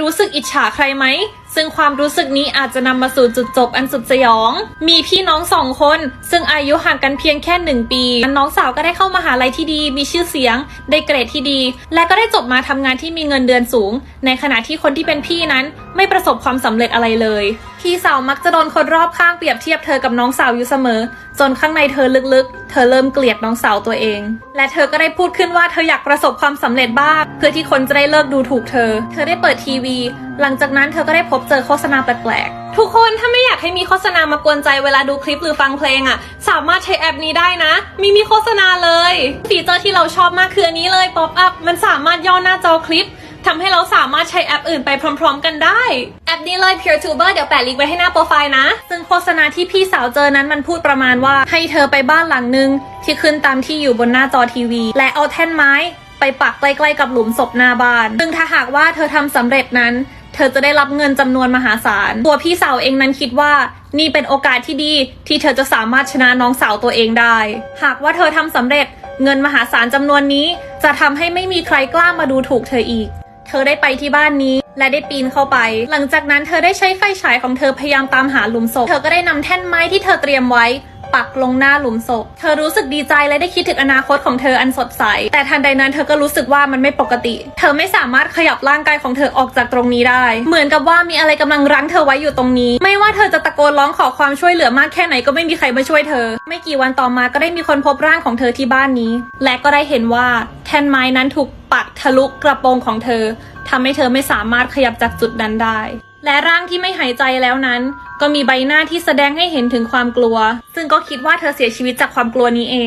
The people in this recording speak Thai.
รู้สึกอิจฉาใครไหม ซึ่งความรู้สึกนี้อาจจะนำมาสู่จุดจบอันสุดสยอง มีพี่น้องสองคน ซึ่งอายุห่างกันเพียงแค่หนึ่งปีน้องสาวก็ได้เข้ามาหาลัยที่ดี มีชื่อเสียง ได้เกรดที่ดี และก็ได้จบมาทำงานที่มีเงินเดือนสูง ในขณะที่คนที่เป็นพี่นั้นไม่ประสบความสำเร็จอะไรเลย พี่สาวมักจะโดนคนรอบข้างเปรียบเทียบเธอกับน้องสาวอยู่เสมอ จนข้างในเธอลึกๆ เธอเริ่มเกลียดน้องสาวตัวเอง และเธอก็ได้พูดขึ้นว่าเธออยากประสบความสำเร็จบ้างเพื่อที่คนจะได้เลิกดูถูกเธอ เธอได้เปิดทีวีหลังจากนั้นเธอก็ได้พบเจอโฆษณาแปลกๆ ทุกคนถ้าไม่อยากให้มีโฆษณามากวนใจเวลาดูคลิปหรือฟังเพลงอะ สามารถใช้แอปนี้ได้นะ มีมีโฆษณาเลย ฟีเจอร์ที่เราชอบมากคืออันนี้เลยป๊อปอัพมันสามารถย่อหน้าจอคลิปทำให้เราสามารถใช้แอปอื่นไปพร้อม ๆ กันได้ แอปนี้เลย PureTuber เดี๋ยวแปะลิงก์ไว้ให้หน้าโปรไฟล์นะ ซึ่งโฆษณาที่พี่สาวเจอนั้นมันพูดประมาณว่า ให้เธอไปบ้านหลังนึง ที่ขึ้นตามที่อยู่บนหน้าจอทีวี และเอาแท่นไม้ไปปักใกล้ๆกับหลุมศพหน้าบ้าน ซึ่งถ้าหากว่าเธอทำสำเร็จนั้น เธอจะได้รับเงินจำนวนมหาศาล ตัวพี่สาวเองนั้นคิดว่า นี่เป็นโอกาสที่ดีที่เธอจะสามารถชนะน้องสาวตัวเองได้ หากว่าเธอทำสำเร็จเงินมหาศาลจำนวนนี้ จะทำให้ไม่มีใครกล้ามาดูถูกเธออีก เธอได้ไปที่บ้านนี้และได้ปีนเข้าไป หลังจากนั้นเธอได้ใช้ไฟฉายของเธอพยายามตามหาหลุมศพ เธอก็ได้นำแท่นไม้ที่เธอเตรียมไว้ ปักลงหน้าหลุมศพ เธอรู้สึกดีใจและได้คิดถึงอนาคตของเธออันสดใส แต่ทันใดนั้นเธอก็รู้สึกว่ามันไม่ปกติ เธอไม่สามารถขยับร่างกายของเธอออกจากตรงนี้ได้ เหมือนกับว่ามีอะไรกำลังรั้งเธอไว้อยู่ตรงนี้ ไม่ว่าเธอจะตะโกนร้องขอความช่วยเหลือมากแค่ไหนก็ไม่มีใครมาช่วยเธอ ไม่กี่วันต่อมาก็ได้มีคนพบร่างของเธอที่บ้านนี้ และก็ได้เห็นว่าแท่นไม้นั้นถูกปักทะลุกระโปรงของเธอทำให้เธอไม่สามารถขยับจากจุดนั้นได้ และร่างที่ไม่หายใจแล้วนั้น ก็มีใบหน้าที่แสดงให้เห็นถึงความกลัว ซึ่งก็คิดว่าเธอเสียชีวิตจากความกลัวนี้เอง